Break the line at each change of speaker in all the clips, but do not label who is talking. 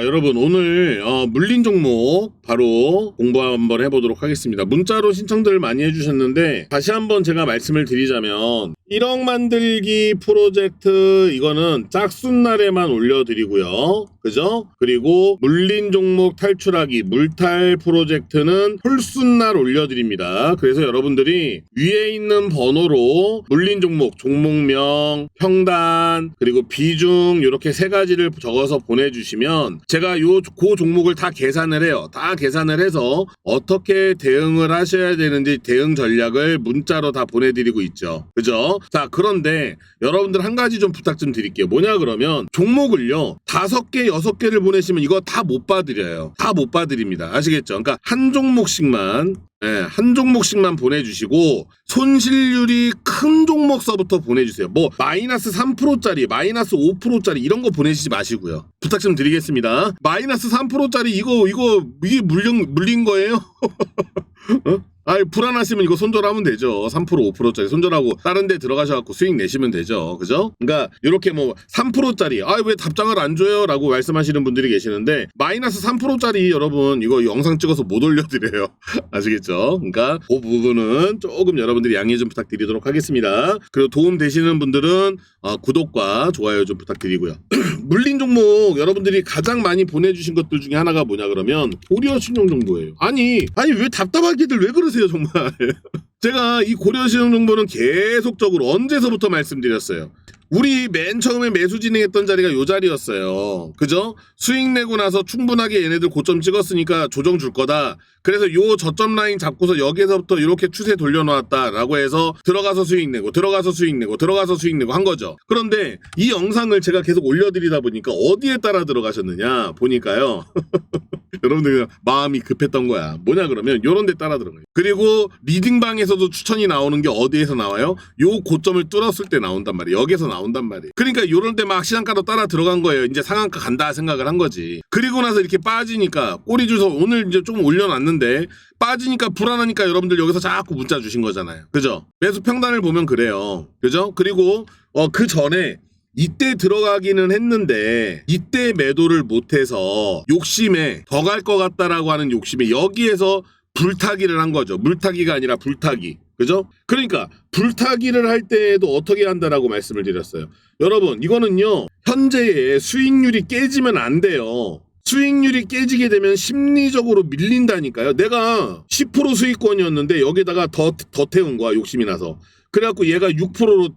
자, 여러분 오늘 어, 물린 종목 바로 공부 한번 해보도록 하겠습니다. 문자로 신청들 많이 해주셨는데 다시 한번 제가 말씀을 드리자면 1억 만들기 프로젝트 이거는 짝순날에만 올려드리고요. 그죠? 그리고 물린 종목 탈출하기 물탈 프로젝트는 홀순날 올려드립니다. 그래서 여러분들이 위에 있는 번호로 물린 종목, 종목명, 평단, 그리고 비중 이렇게 세 가지를 적어서 보내주시면 제가 요그 종목을 다 계산을 해요. 다 계산을 해서 어떻게 대응을 하셔야 되는지 대응 전략을 문자로 다 보내드리고 있죠. 그죠? 자, 그런데 여러분들 한 가지 좀 부탁 좀 드릴게요. 뭐냐 그러면 종목을요 다섯 개 여섯 개를 보내시면 이거 다 못 봐드려요. 다 못 봐드립니다. 아시겠죠? 그러니까 한 종목씩만 예, 한 종목씩만 보내주시고 손실률이 큰 종목서부터 보내주세요. 뭐 마이너스 3%짜리, 마이너스 5%짜리 이런 거 보내시지 마시고요. 부탁 좀 드리겠습니다. 마이너스 3%짜리 이거 이거 이게 물린 물린 거예요? 어? 아이 불안하시면 이거 손절하면 되죠. 3% 5%짜리 손절하고 다른 데 들어가셔갖고 수익 내시면 되죠. 그죠? 그러니까 이렇게 뭐 3%짜리 아 왜 답장을 안 줘요? 라고 말씀하시는 분들이 계시는데 마이너스 3%짜리 여러분 이거 영상 찍어서 못 올려드려요. 아시겠죠? 그러니까 그 부분은 조금 여러분들이 양해 좀 부탁드리도록 하겠습니다. 그리고 도움 되시는 분들은 어, 구독과 좋아요 좀 부탁드리고요. 물린 종목 여러분들이 가장 많이 보내주신 것들 중에 하나가 뭐냐 그러면 고려 신용 정보예요. 아니 아니 왜 답답하게들 왜 그러세요 정말. 제가 이 고려 신용 정보는 계속적으로 언제서부터 말씀드렸어요. 우리 맨 처음에 매수 진행했던 자리가 요 자리였어요. 그죠? 수익 내고 나서 충분하게 얘네들 고점 찍었으니까 조정 줄 거다. 그래서 요 저점 라인 잡고서 여기에서부터 이렇게 추세 돌려놓았다라고 해서 들어가서 수익 내고 들어가서 수익 내고 들어가서 수익 내고 한 거죠. 그런데 이 영상을 제가 계속 올려드리다 보니까 어디에 따라 들어가셨느냐 보니까요. 여러분들 그냥 마음이 급했던 거야. 뭐냐 그러면 요런 데 따라 들어가요. 그리고 리딩방에서도 추천이 나오는 게 어디에서 나와요? 요 고점을 뚫었을 때 나온단 말이에요. 여기서 나온단 말이에요. 그러니까 요런 때막 시장가로 따라 들어간 거예요. 이제 상한가 간다 생각을 한 거지. 그리고 나서 이렇게 빠지니까 꼬리 줄서 오늘 이제 좀 올려놨는데 빠지니까 불안하니까 여러분들 여기서 자꾸 문자 주신 거잖아요. 그죠? 매수 평단을 보면 그래요. 그죠? 그리고 어 그 전에 이때 들어가기는 했는데 이때 매도를 못해서 욕심에 더 갈 것 같다라고 하는 욕심에 여기에서 불타기를 한 거죠. 물타기가 아니라 불타기. 그죠? 그러니까 불타기를 할 때에도 어떻게 한다라고 말씀을 드렸어요. 여러분 이거는요 현재의 수익률이 깨지면 안 돼요. 수익률이 깨지게 되면 심리적으로 밀린다니까요. 내가 10% 수익권이었는데 여기다가 더, 더 태운 거야 욕심이 나서. 그래갖고 얘가 6%로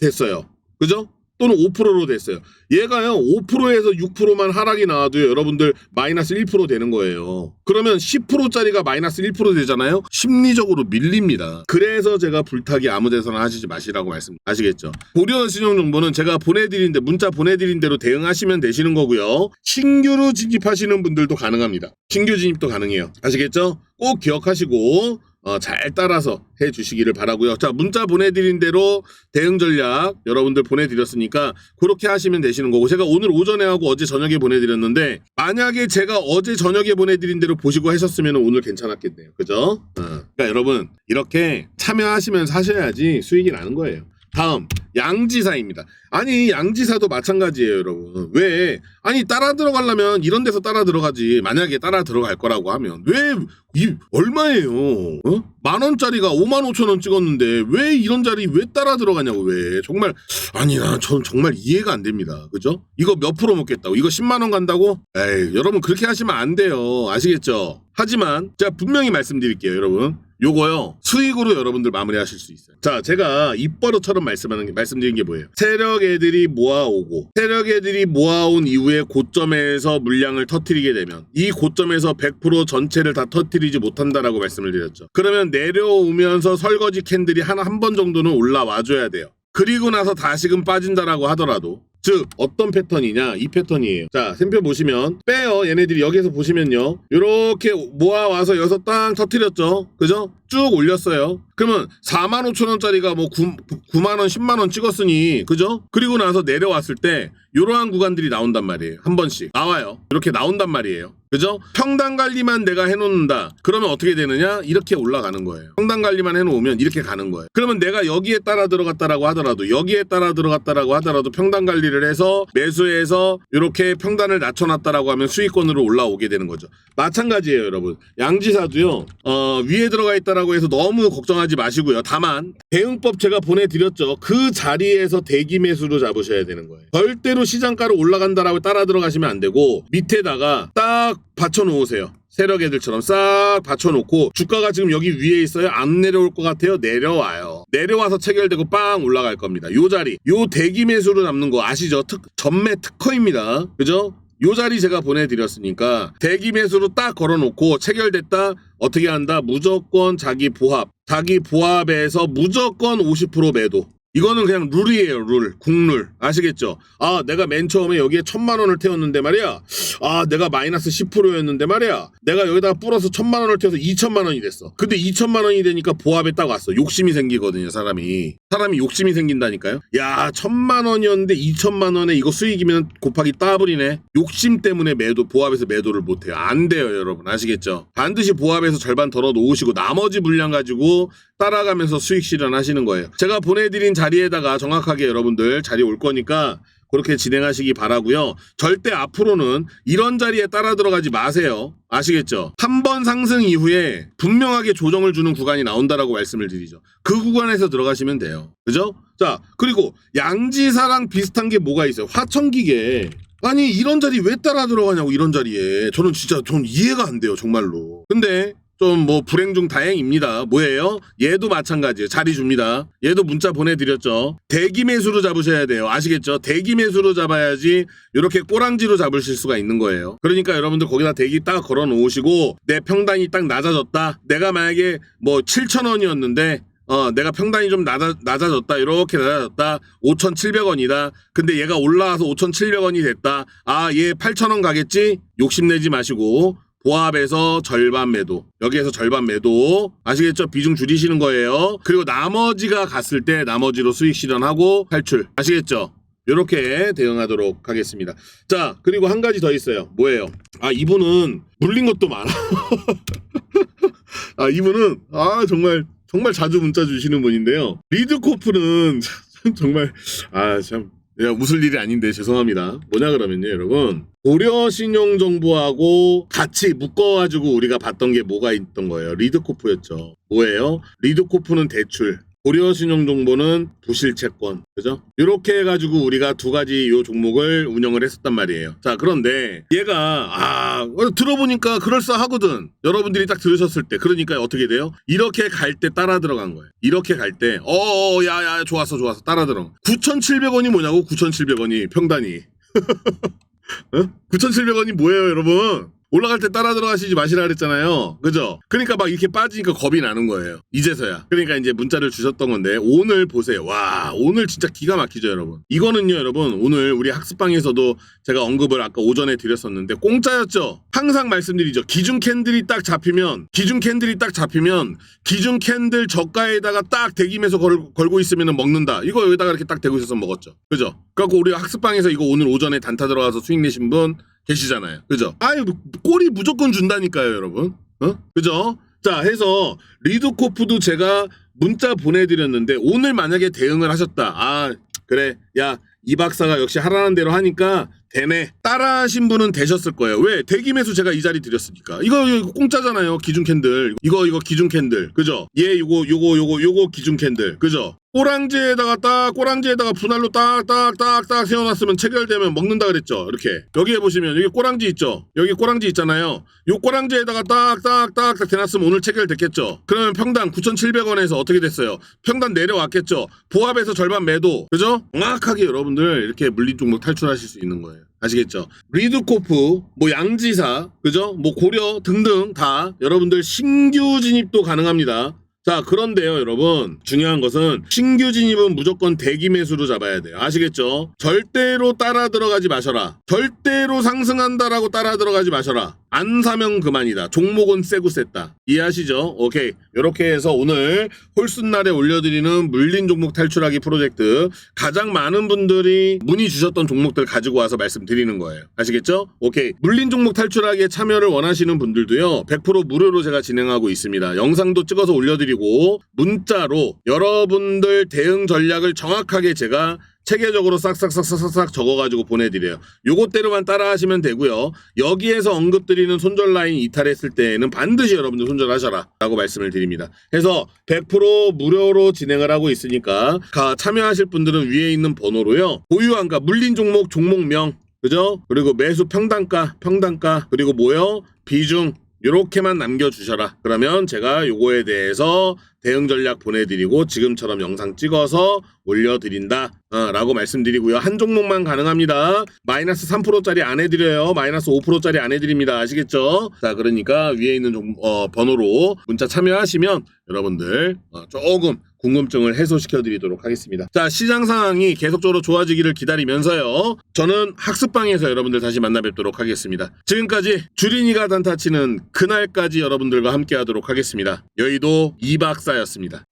됐어요. 그죠? 또는 5%로 됐어요. 얘가요 5%에서 6%만 하락이 나와도 여러분들 마이너스 1% 되는 거예요. 그러면 10%짜리가 마이너스 1% 되잖아요. 심리적으로 밀립니다. 그래서 제가 불타기 아무데서나 하시지 마시라고 말씀 아시겠죠? 고려 신용 정보는 제가 보내드린 데 문자 보내드린 대로 대응하시면 되시는 거고요. 신규로 진입하시는 분들도 가능합니다. 신규 진입도 가능해요. 아시겠죠? 꼭 기억하시고 어, 잘 따라서 해 주시기를 바라고요. 자, 문자 보내드린 대로 대응 전략 여러분들 보내드렸으니까 그렇게 하시면 되시는 거고 제가 오늘 오전에 하고 어제 저녁에 보내드렸는데 만약에 제가 어제 저녁에 보내드린 대로 보시고 하셨으면 오늘 괜찮았겠네요. 그죠? 어. 그러니까 여러분 이렇게 참여하시면서 하셔야지 수익이 나는 거예요. 다음 양지사입니다. 아니 양지사도 마찬가지예요, 여러분. 왜? 아니 따라 들어가려면 이런 데서 따라 들어가지. 만약에 따라 들어갈 거라고 하면 왜 이 얼마예요? 어? 만 원짜리가 5만 5천 원 찍었는데 왜 이런 자리 왜 따라 들어가냐고 왜? 정말 아니 나전 정말 이해가 안 됩니다. 그죠? 이거 몇 프로 먹겠다고? 이거 10만 원 간다고? 에이 여러분 그렇게 하시면 안 돼요. 아시겠죠? 하지만 제가 분명히 말씀드릴게요, 여러분. 요거요 수익으로 여러분들 마무리하실 수 있어요. 자, 제가 입버릇처럼 말씀하는 게 말씀드린 게 뭐예요? 세력 애들이 모아오고 세력 애들이 모아온 이후에 고점에서 물량을 터트리게 되면 이 고점에서 100% 전체를 다 터트리지 못한다라고 말씀을 드렸죠. 그러면 내려오면서 설거지 캔들이 하나 한 번 정도는 올라와 줘야 돼요. 그리고 나서 다시금 빠진다라고 하더라도 즉 어떤 패턴이냐? 이 패턴이에요. 자 샘표 보시면 빼요. 얘네들이 여기서 보시면요. 이렇게 모아와서 여기서 땅 터트렸죠? 그죠? 쭉 올렸어요 그러면 4만 5천 원짜리가 뭐 9, 9만 원, 10만 원 찍었으니 그죠? 그리고 나서 내려왔을 때 이러한 구간들이 나온단 말이에요. 한 번씩 나와요. 이렇게 나온단 말이에요. 그죠? 평단 관리만 내가 해놓는다. 그러면 어떻게 되느냐? 이렇게 올라가는 거예요. 평단 관리만 해놓으면 이렇게 가는 거예요. 그러면 내가 여기에 따라 들어갔다라고 하더라도 여기에 따라 들어갔다라고 하더라도 평단 관리를 해서 매수해서 이렇게 평단을 낮춰놨다라고 하면 수익권으로 올라오게 되는 거죠. 마찬가지예요, 여러분. 양지사도요. 어, 위에 들어가 있다라고 해서 너무 걱정하지 마시고요. 다만 대응법 제가 보내드렸죠. 그 자리에서 대기 매수로 잡으셔야 되는 거예요. 절대로 시장가로 올라간다라고 따라 들어가시면 안 되고 밑에다가 딱 받쳐 놓으세요. 세력 애들처럼 싹 받쳐놓고 주가가 지금 여기 위에 있어요. 안 내려올 것 같아요. 내려와요. 내려와서 체결되고 빵 올라갈 겁니다. 요 자리, 요 대기 매수로 잡는 거 아시죠? 특, 전매 특허입니다. 그죠? 요 자리 제가 보내드렸으니까 대기 매수로 딱 걸어놓고 체결됐다 어떻게 한다? 무조건 자기 보합 자기 보합에서 무조건 50% 매도. 이거는 그냥 룰이에요 룰. 국룰. 아시겠죠? 아 내가 맨 처음에 여기에 천만 원을 태웠는데 말이야. 아 내가 마이너스 10%였는데 말이야 내가 여기다가 뿌려서 천만 원을 태워서 2천만 원이 됐어. 근데 2천만 원이 되니까 보합에 딱 왔어. 욕심이 생기거든요 사람이. 사람이 욕심이 생긴다니까요. 야 천만 원이었는데 2천만 원에 이거 수익이면 곱하기 따블이네. 욕심 때문에 매도 보합에서 매도를 못해요. 안 돼요 여러분. 아시겠죠? 반드시 보합에서 절반 덜어 놓으시고 나머지 물량 가지고 따라가면서 수익 실현하시는 거예요. 제가 보내드린 자리에다가 정확하게 여러분들 자리 올 거니까 그렇게 진행하시기 바라고요. 절대 앞으로는 이런 자리에 따라 들어가지 마세요. 아시겠죠? 한 번 상승 이후에 분명하게 조정을 주는 구간이 나온다라고 말씀을 드리죠. 그 구간에서 들어가시면 돼요. 그죠? 자, 그리고 양지사랑 비슷한 게 뭐가 있어요? 화천기계. 아니 이런 자리 왜 따라 들어가냐고 이런 자리에 저는 진짜 좀 이해가 안 돼요 정말로 근데 좀 뭐 불행 중 다행입니다. 뭐예요? 얘도 마찬가지예요. 자리 줍니다. 얘도 문자 보내드렸죠. 대기 매수로 잡으셔야 돼요. 아시겠죠? 대기 매수로 잡아야지 이렇게 꼬랑지로 잡으실 수가 있는 거예요. 그러니까 여러분들 거기다 대기 딱 걸어 놓으시고 내 평단이 딱 낮아졌다. 내가 만약에 뭐 7천 원이었는데 어, 내가 평단이 좀 낮아, 낮아졌다. 이렇게 낮아졌다. 5,700원이다. 근데 얘가 올라와서 5,700원이 됐다. 아, 얘 8,000원 가겠지? 욕심내지 마시고 보합에서 절반 매도. 여기에서 절반 매도. 아시겠죠? 비중 줄이시는 거예요. 그리고 나머지가 갔을 때 나머지로 수익 실현하고 탈출. 아시겠죠? 이렇게 대응하도록 하겠습니다. 자, 그리고 한 가지 더 있어요. 뭐예요? 아, 이분은 물린 것도 많아. 아, 이분은 아, 정말 정말 자주 문자 주시는 분인데요. 리드코프는 정말 아, 참 내가 웃을 일이 아닌데 죄송합니다. 뭐냐 그러면요, 여러분. 고려 신용 정보하고 같이 묶어가지고 우리가 봤던 게 뭐가 있던 거예요. 리드코프였죠. 뭐예요? 리드코프는 대출. 고려 신용 정보는 부실 채권. 그죠? 이렇게 해가지고 우리가 두 가지 요 종목을 운영을 했었단 말이에요. 자, 그런데 얘가, 아, 어, 들어보니까 그럴싸하거든. 여러분들이 딱 들으셨을 때. 그러니까 어떻게 돼요? 이렇게 갈 때 따라 들어간 거예요. 이렇게 갈 때, 어, 야, 야, 좋았어, 좋았어. 따라 들어. 9,700원이 뭐냐고? 9,700원이 평단이. 어? 9,700원이 뭐예요, 여러분? 올라갈 때 따라 들어가시지 마시라 그랬잖아요. 그죠? 그러니까 막 이렇게 빠지니까 겁이 나는 거예요. 이제서야. 그러니까 이제 문자를 주셨던 건데 오늘 보세요. 와, 오늘 진짜 기가 막히죠, 여러분. 이거는요, 여러분. 오늘 우리 학습방에서도 제가 언급을 아까 오전에 드렸었는데 공짜였죠. 항상 말씀드리죠. 기준 캔들이 딱 잡히면 기준 캔들이 딱 잡히면 기준 캔들 저가에다가 딱 대기면서 걸, 걸고 있으면 먹는다. 이거 여기다가 이렇게 딱 대고 있어서 먹었죠. 그죠? 그래갖고 우리 학습방에서 이거 오늘 오전에 단타 들어가서 수익 내신 분 계시잖아요. 그죠? 아유, 꼬리 무조건 준다니까요, 여러분. 어? 그죠? 자, 해서 리드코프도 제가 문자 보내드렸는데 오늘 만약에 대응을 하셨다. 아, 그래. 야, 이 박사가 역시 하라는 대로 하니까 되네. 따라하신 분은 되셨을 거예요. 왜? 대기 매수 제가 이 자리 드렸으니까. 이거, 이거 공짜잖아요. 기준 캔들. 이거, 이거 기준 캔들. 그죠? 얘, 요거, 요거, 요거, 요거 기준 캔들. 그죠? 꼬랑지에다가 딱 꼬랑지에다가 분할로 딱딱딱딱 세워놨으면 체결되면 먹는다 그랬죠 이렇게 여기에 보시면 여기 꼬랑지 있죠 여기 꼬랑지 있잖아요 요 꼬랑지에다가 딱딱딱딱 대놨으면 오늘 체결됐겠죠 그러면 평당 9,700원에서 어떻게 됐어요 평단 내려왔겠죠 보합에서 절반 매도 그죠 정확하게 여러분 들 이렇게 물린 종목 탈출하실 수 있는 거예요 아시겠죠? 리드코프, 뭐 양지사, 그죠? 뭐 고려 등등 다 여러분들 신규 진입도 가능합니다. 자, 그런데요, 여러분. 중요한 것은 신규 진입은 무조건 대기 매수로 잡아야 돼요. 아시겠죠? 절대로 따라 들어가지 마셔라. 절대로 상승한다라고 따라 들어가지 마셔라. 안 사면 그만이다. 종목은 세고 셌다. 이해하시죠? 오케이. 이렇게 해서 오늘 홀순날에 올려드리는 물린 종목 탈출하기 프로젝트 가장 많은 분들이 문의 주셨던 종목들 가지고 와서 말씀드리는 거예요. 아시겠죠? 오케이. 물린 종목 탈출하기에 참여를 원하시는 분들도요. 100% 무료로 제가 진행하고 있습니다. 영상도 찍어서 올려드리 고 문자로 여러분들 대응 전략을 정확하게 제가 체계적으로 싹싹싹싹싹 적어가지고 보내드려요. 요것대로만 따라하시면 되고요. 여기에서 언급드리는 손절 라인 이탈했을 때에는 반드시 여러분들 손절하셔라 라고 말씀을 드립니다. 해서 100% 무료로 진행을 하고 있으니까 가- 참여하실 분들은 위에 있는 번호로요. 보유한가 물린 종목 종목명 그죠? 그리고 매수 평단가 평단가 그리고 뭐요? 비중 요렇게만 남겨주셔라. 그러면 제가 요거에 대해서 대응 전략 보내드리고 지금처럼 영상 찍어서 올려드린다. 어, 라고 말씀드리고요. 한 종목만 가능합니다. 마이너스 3%짜리 안 해드려요. 마이너스 5%짜리 안 해드립니다. 아시겠죠? 자, 그러니까 위에 있는 종, 어, 번호로 문자 참여하시면 여러분들 어, 조금 궁금증을 해소시켜 드리도록 하겠습니다. 자, 시장 상황이 계속적으로 좋아지기를 기다리면서요. 저는 학습방에서 여러분들 다시 만나 뵙도록 하겠습니다. 지금까지 주린이가 단타치는 그날까지 여러분들과 함께 하도록 하겠습니다. 여의도 이박사였습니다.